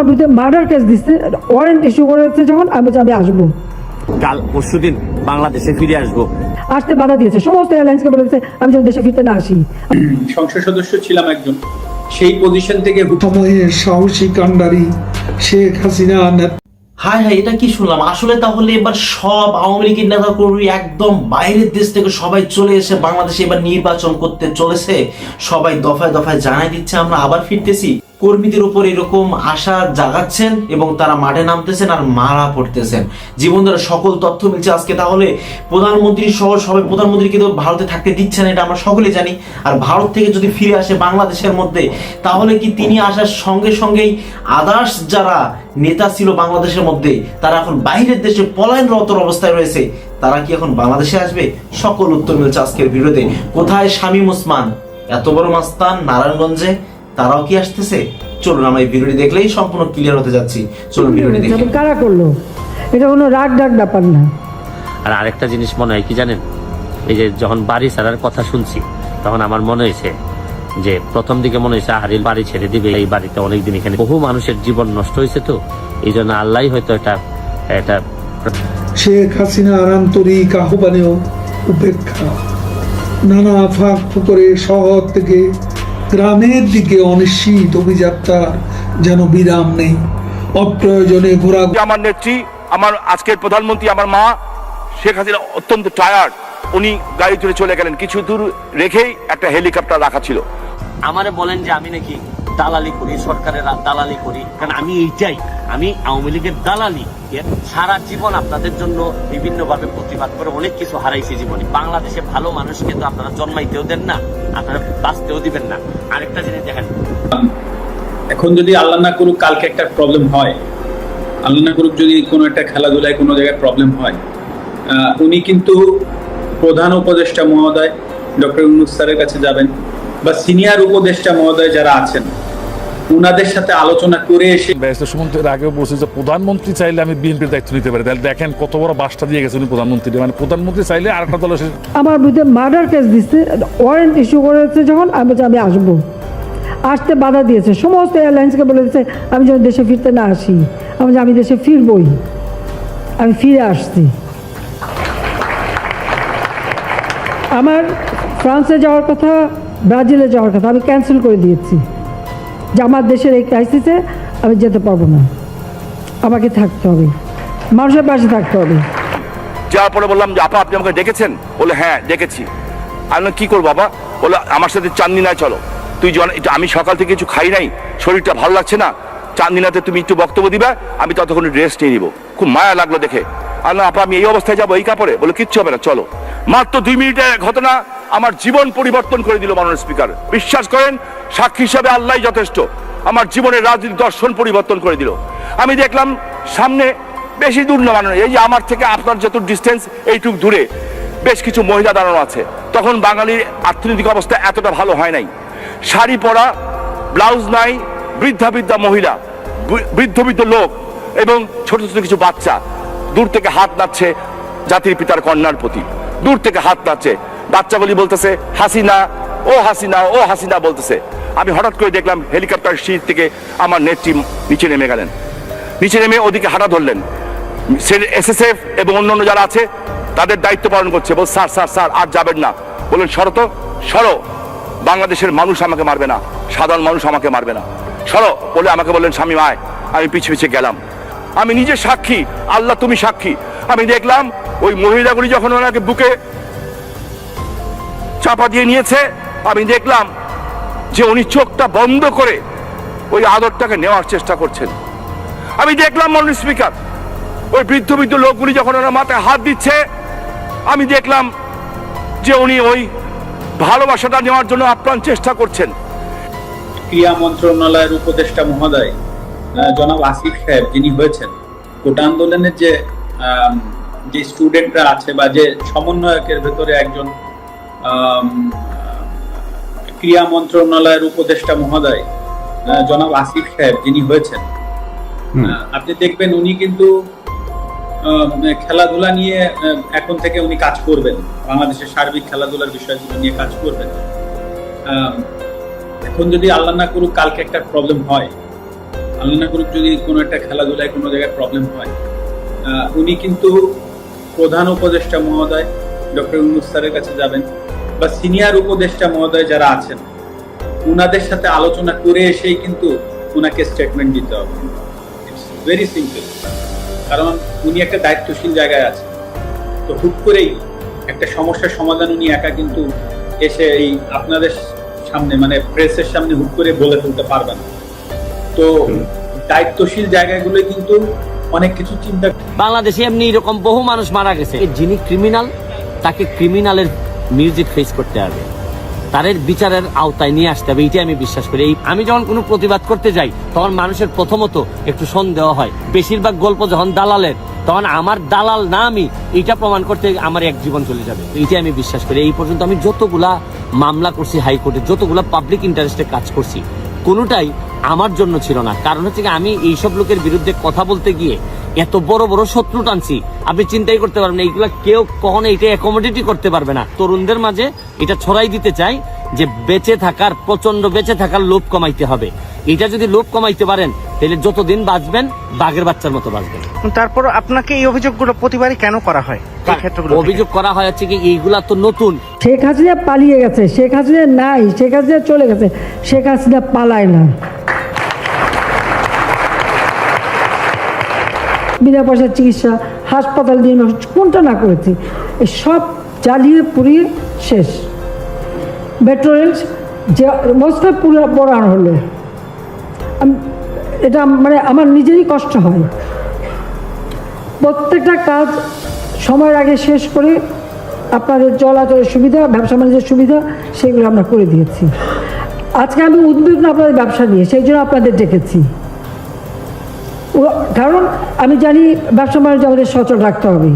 আমার বিরুদ্ধে murder case দিচ্ছে ওয়ারেন্ট ইস্যু করেছে যখন আমি আমি আসব। কাল পরশুদিন বাংলাদেশে ফিরে আসব। আসতে বাধা দিয়েছে সমস্ত এয়ারলাইন্সকে বলেছে আমি যেন দেশে ফিরতে না আসি। সংসদ সদস্য ছিলাম একজন। সেই পজিশন থেকে সময়ের সাহসী কাণ্ডারি শেখ হাসিনা হায় হায় এটা কি শুনলাম? আসলে তাহলে এবার সব আওয়ামী লীগের নেতা কর্মী একদম বাইরের দেশ থেকে সবাই চলে এসে বাংলাদেশে এবার নির্বাচন করতে চলেছে। সবাই দফায় দফায় জানাই দিচ্ছে আমরা আবার ফিরতেছি। কর্মীদের উপর এরকম আশা জাগাচ্ছেন এবং তারা মাঠে নামতেছেন আর মারা পড়তেছেন। জীবন দ্বারা সকল তথ্য মিলছে আজকে। তাহলে প্রধানমন্ত্রী সহ সবাই প্রধানমন্ত্রীকে তো ভারতে থাকতে দিচ্ছেন, এটা আমরা সকলে জানি। আর ভারত থেকে যদি ফিরে আসে বাংলাদেশের মধ্যে, তাহলে কি তিনি আসার সঙ্গে সঙ্গেই আদার্স যারা নেতা ছিল বাংলাদেশের মধ্যে, তারা এখন বাইরের দেশে পলায়নরত অবস্থায় রয়েছে, তারা কি এখন বাংলাদেশে আসবে? সকল উত্তর মিলছে আজকের ভিডিওতে কোথায় শামীম ওসমান? এত বড় মাস্তান নারায়ণগঞ্জে? তারাও কি আসতেছে? চলুন আমরা এই ভিডিওটি দেখলেই সম্পূর্ণ ক্লিয়ার হতে যাচ্ছি। চলুন ভিডিওটি দেখি। কারা করল? এটা কোনো রাগ ডাক ব্যাপার না। আর আরেকটা জিনিস মনে হয় কি জানেন? এই যে যখন বাড়ি ছাড়ার কথা শুনছি তখন আমার মনে হয়েছে যে প্রথম দিকে মনে হয়েছে আহারিল বাড়ি ছেড়ে দিবে এই বাড়িতে অনেকদিন এখানে বহু মানুষের জীবন নষ্ট হয়েছে তো। এই জন্য আল্লাহ হয়তো এটা এটা শেখ হাসিনার আন্তরিক আহ্বানেও উপেক্ষা। নানা ফাঁক ফুকরে শহর থেকে গ্রামের দিকে অনিশ্চিত অভিযাত্রার যেন বিরাম নেই। অপ্রয়োজনে ঘোরা আমার নেত্রী আমার আজকের প্রধানমন্ত্রী আমার মা শেখ হাসিনা অত্যন্ত টায়ার্ড উনি গাড়ি চড়ে চলে গেলেন। কিছু দূর রেখেই একটা হেলিকপ্টার রাখা ছিল। আমারে বলেন যে আমি নাকি দালালি করি, সরকারের দালালি করি। কারণ আমি এইটাই, আমি আওয়ামী লীগের দালালি। সারা জীবন আপনাদের জন্য বিভিন্ন ভাবে প্রতিবাদ করে অনেক কিছু হারাইছি জীবনে। বাংলাদেশে ভালো মানুষকে তো আপনারা জন্মাইতেও দেন না, আপনারা বাঁচতেও দিবেন না। আরেকটা জিনিস দেখেন। এখন যদি আল্লাহ না করুক, কালকে একটা প্রবলেম হয়। আল্লাহ না করুক যদি কোনো একটা খেলাধুলায় কোনো জায়গায় প্রবলেম হয়। উনি কিন্তু প্রধান উপদেষ্টা মহোদয়, ডক্টর ইউনুস স্যারের কাছে যাবেন, বা সিনিয়র উপদেষ্টা মহোদয় যারা আছেন। উনাদের সাথে আলোচনা করে এসে ব্যারিস্টার সুমন্ত এর আগেও বলছে যে প্রধানমন্ত্রী চাইলে আমি বিএনপির দায়িত্ব নিতে পারি। তাহলে দেখেন কত বড় বাসটা দিয়ে গেছে উনি প্রধানমন্ত্রী। মানে প্রধানমন্ত্রী চাইলে আরেকটা দল এসে আমার বিরুদ্ধে মার্ডার কেস দিচ্ছে ওয়ারেন্ট ইস্যু করেছে যখন আমি বলছি আমি আসব। আসতে বাধা দিয়েছে। সমস্ত এয়ারলাইন্সকে বলে দিচ্ছে আমি যেন দেশে ফিরতে না আসি। আমি বলছি, আমি দেশে ফিরবই। আমি ফিরে আসছি। আমার ফ্রান্সে যাওয়ার কথা ব্রাজিলে যাওয়ার কথা আমি ক্যান্সেল করে দিয়েছি। যে আমার দেশের এই ক্রাইসিসে আমি যেতে পারব না। আমাকে থাকতে হবে। মানুষের পাশে থাকতে হবে। যাওয়ার পরে বললাম যে, আপা, আপনি আমাকে ডেকেছেন? বলে হ্যাঁ ডেকেছি। আমি কি করব বাবা বলে, আমার সাথে চান্দিনায় চলো। তুই আমি সকাল থেকে কিছু খাই নাই, শরীরটা ভালো লাগছে না। চান্দিনাতে তুমি একটু বক্তব্য দিবে, আমি ততক্ষণ রেস্ট নিয়ে নিবো। খুব মায়া লাগল দেখে। আর না আপা, আমি এই অবস্থায় যাব এই কাপড়ে? বলে, কিচ্ছু হবে না, চলো। মাত্র দুই মিনিটের ঘটনা আমার জীবন পরিবর্তন করে দিল মাননীয় স্পিকার। বিশ্বাস করেন, সাক্ষী হিসাবে আল্লাহ যথেষ্ট। আমার জীবনের রাজনীতি দর্শন পরিবর্তন করে দিল। আমি দেখলাম সামনে বেশি দূর না মাননীয় এই যে আমার থেকে আপনার যত ডিস্টেন্স এইটুক দূরে বেশ কিছু মহিলা দাঁড়ানো আছে। তখন বাঙালির অর্থনৈতিক অবস্থা এতটা ভালো হয় নাই। শাড়ি পরা ব্লাউজ নাই, বৃদ্ধা বৃদ্ধা মহিলা বৃদ্ধ বৃদ্ধ লোক এবং ছোট ছোট কিছু বাচ্চা। দূর থেকে হাত নাচ্ছে জাতির পিতার কন্যার প্রতি। দূর থেকে হাত নাচ্ছে বাচ্চাগুলি বলতেছে, হাসিনা, ও হাসিনা ও হাসিনা বলতেছে। আমি হঠাৎ করে দেখলাম হেলিকপ্টার সিট থেকে আমার নেত্রী নিচে নেমে গেলেন। নিচে নেমে ওদিকে হাঁটা ধরলেন। এসএসএফ এবং অন্যান্য যারা আছে, তাদের দায়িত্ব পালন করছে। বল স্যার স্যার স্যার, আর যাবেন না। বললেন, সরো তো, সরো। বাংলাদেশের মানুষ আমাকে মারবে না। সাধারণ মানুষ আমাকে মারবে না। সরো। বলে আমাকে বললেন, স্বামী মায় আমি পিছে পিছে গেলাম। আমি নিজে সাক্ষী। আল্লাহ, তুমি সাক্ষী। আমি দেখলাম, ওই মহিলাগুলি যখন ওনাকে বুকে চাপা দিয়ে নিয়েছে। আমি দেখলাম যে উনি চোখটা বন্ধ করে ওই আদরটাকে নেওয়ার চেষ্টা করছেন। আমি দেখলাম মন্ডল স্পিকার, ওই বৃদ্ধ বৃদ্ধ লোকগুলি যখন ওনার মাথায় হাত দিচ্ছে, আমি দেখলাম যে উনি ওই ভালোবাসাটা নেওয়ার জন্য আপ্রাণ চেষ্টা করছেন। ক্রিয়া মন্ত্রণালয়ের উপদেষ্টা মহোদয় জনাব আসিফ সাহেব যিনি হয়েছেন, কোটা আন্দোলনের যে যে স্টুডেন্টরা আছে বা যে সমন্বয়কের ভেতরে একজন ক্রিয়া মন্ত্রণালয়ের উপদেষ্টা মহোদয় জনাব আসিফ সাহেব যিনি হয়েছেন। আপনি দেখবেন উনি কিন্তু খেলাধুলা নিয়ে এখন থেকে উনি কাজ করবেন। বাংলাদেশের সার্বিক খেলাধুলার বিষয়গুলো নিয়ে কাজ করবেন। এখন যদি আল্লাহ না করুক কালকে একটা প্রবলেম হয়। আল্লাহ না করুক যদি কোনো একটা খেলাধুলায় কোনো জায়গায় প্রবলেম হয়। উনি কিন্তু প্রধান উপদেষ্টা মহোদয় ডক্টর ইউনুস স্যারের কাছে যাবেন বা সিনিয়র উপদেষ্টা মহোদয় যারা আছেন, উনাদের সাথে আলোচনা করে এসেই কিন্তু উনাকে স্টেটমেন্ট দিতে হবে। ইটস ভেরি সিম্পল কারণ উনি একটা দায়িত্বশীল জায়গায় আছেন। তো হুট করেই একটা সমস্যার সমাধান উনি একা কিন্তু এসে এই আপনাদের সামনে মানে প্রেসের সামনে হুট করে বলে ফেলতে পারবেন তো দায়িত্বশীল জায়গাগুলো কিন্তু অনেক কিছু চিন্তা বাংলাদেশে এমনি এরকম বহু মানুষ মারা গেছে। যিনি ক্রিমিনাল তাকে ক্রিমিনালের মিউজিক ফেস করতে হবে। তাদের বিচারের আওতায় নিয়ে আসতে হবে এইটাই আমি বিশ্বাস করি। এই আমি যখন কোনো প্রতিবাদ করতে যাই, তখন মানুষের প্রথমত একটু সন্দেহ হয়। বেশিরভাগ গল্প যখন দালালের, তখন আমার দালাল না আমি, এটা প্রমাণ করতে আমার এক জীবন চলে যাবে। এইটাই আমি বিশ্বাস করি। এই পর্যন্ত আমি যতগুলা মামলা করছি হাইকোর্টে, যতগুলা পাবলিক ইন্টারেস্টে কাজ করছি কোনোটাই আমার জন্য ছিল না। কারণ হচ্ছে কি আমি এইসব লোকের বিরুদ্ধে কথা বলতে গিয়ে এত বড় বড় শত্রু টানছি, আপনি চিন্তাই করতে পারবেন না, এইগুলা কেউ কখনো এটা অ্যাকোমোডেটই করতে পারবে না। তরুণদের মাঝে এটা ছড়াই দিতে চাই যে বেঁচে থাকার প্রচণ্ড বেঁচে থাকার লোভ কমাইতে হবে। এটা যদি লোভ কমাইতে পারেন তাহলে যতদিন বাঁচবেন বাঘের বাচ্চার মতো বাঁচবেন। তারপর আপনাকে এই অভিযোগগুলো প্রতিবারই কেন করা হয়? এই ক্ষেত্রগুলো অভিযোগ করা হয় হচ্ছে কি এইগুলা তো নতুন। শেখ হাসিনা পালিয়ে গেছে শেখ হাসিনা নাই শেখ হাসিনা চলে গেছে শেখ হাসিনা পালায় না। বিনা পয়সার চিকিৎসা হাসপাতাল দিয়ে কোনটা না করেছি এই সব জ্বালিয়ে পুড়িয়ে শেষ। মেট্রো রেল যে অবস্থায় পুরো পড়ানো হলো। এটা মানে আমার নিজেরই কষ্ট হয়। প্রত্যেকটা কাজ সময়ের আগে শেষ করে আপনাদের চলাচলের সুবিধা, ব্যবসা বাণিজ্যের সুবিধা, সেগুলো আমরা করে দিয়েছি। আজকে আমি উদ্বিগ্ন আপনাদের ব্যবসা নিয়ে, সেই জন্য আপনাদের ডেকেছি। কারণ আমি জানি ব্যবসা বাণিজ্য আমাদের সচল রাখতে হবে।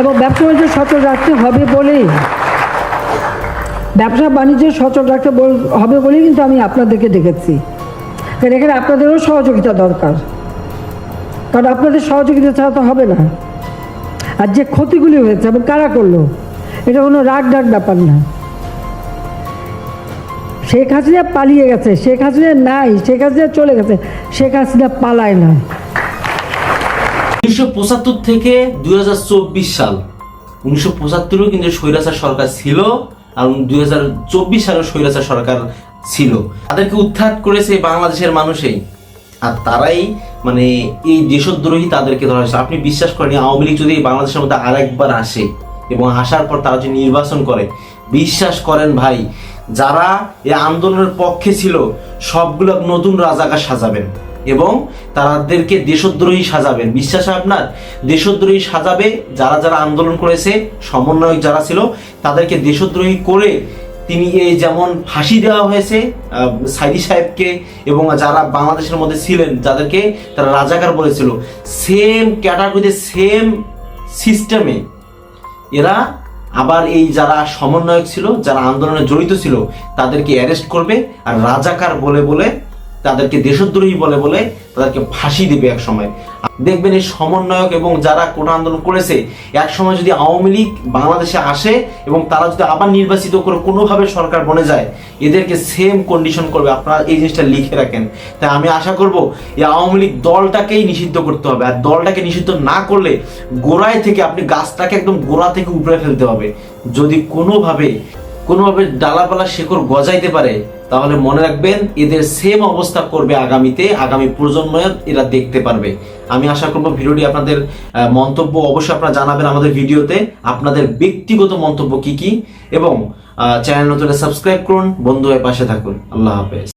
এবং ব্যবসা বাণিজ্য সচল রাখতে হবে বলেই ব্যবসা বাণিজ্য সচল রাখতে হবে বলেই কিন্তু আমি আপনাদেরকে ডেকেছি কারণ এখানে আপনাদেরও সহযোগিতা দরকার। কারণ আপনাদের সহযোগিতা ছাড়া তো হবে না। আর যে ক্ষতিগুলি হয়েছে, এবং কারা করল, এটা কোনো রাগ ডাক ব্যাপার না। শেখ হাসিনা পালিয়ে গেছে, শেখ হাসিনা নাই, শেখ হাসিনা চলে গেছে, শেখ হাসিনা পালায় না। উনিশশো পঁচাত্তর থেকে দুই হাজার চব্বিশ সাল। উনিশশো পঁচাত্তরেও কিন্তু স্বৈরাচার সরকার ছিল আর দুই হাজার চব্বিশ সালেও স্বৈরাচার সরকার ছিল। তাদেরকে উৎখাত করেছে বাংলাদেশের মানুষই। আর তারাই মানে এই দেশদ্রোহী তাদেরকে ধরা হয়েছে। আপনি বিশ্বাস করেন আওয়ামী লীগ যদি বাংলাদেশের মধ্যে আরেকবার আসে এবং আসার পর তারা যদি নির্বাচন করে, বিশ্বাস করেন ভাই, যারা এই আন্দোলনের পক্ষে ছিল, সবগুলো নতুন রাজাকার সাজাবেন। এবং তাদেরকে দেশদ্রোহী সাজাবেন। বিশ্বাস আপনার? দেশদ্রোহী সাজাবে, যারা যারা আন্দোলন করেছে, সমন্বয়ক যারা ছিল, তাদেরকে দেশদ্রোহী করে তিনি এই যেমন ফাঁসি দেওয়া হয়েছে সাইদি সাহেবকে এবং যারা বাংলাদেশের মধ্যে ছিলেন, যাদেরকে তারা রাজাকার বলেছিল সেম ক্যাটাগরিতে সেম সিস্টেমে এরা আবার এই যারা সমন্বয়ক ছিল, যারা আন্দোলনে জড়িত ছিল, তাদেরকে অ্যারেস্ট করবে আর রাজাকার বলে বলে তাদেরকে দেশদ্রোহী বলে বলে তাদেরকে ফাঁসি দেবে এক সময়। দেখবেন এই সমন্বয়ক এবং যারা কোটা আন্দোলন করেছে, এক সময় যদি আওয়ামী লীগ বাংলাদেশে আসে এবং তারা যদি আবার নির্বাচিত করে কোনোভাবে সরকার বনে যায়, এদেরকে সেম কন্ডিশন করবে। আপনারা এই জিনিসটা লিখে রাখেন। তাই আমি আশা করব এই আওয়ামী লীগ দলটাকেই নিষিদ্ধ করতে হবে। আর দলটাকে নিষিদ্ধ না করলে গোড়ায় থেকে আপনি গাছটাকে একদম গোড়া থেকে উপরে ফেলতে হবে। যদি কোনোভাবে কোনোভাবে ডালাপালা শেকড় গজাইতে পারে, তাহলে মনে রাখবেন এদের সেম অবস্থা করবে আগামীতে, আগামী প্রজন্মের এরা দেখতে পারবে। আমি আশা করব ভিডিওটি আপনাদের মন্তব্য অবশ্যই আপনারা জানাবেন আমাদের ভিডিওতে। আপনাদের ব্যক্তিগত মন্তব্য কি কি? এবং চ্যানেল নতুন সাবস্ক্রাইব করুন। বন্ধু হয়ে পাশে থাকুন। আল্লাহ হাফেজ।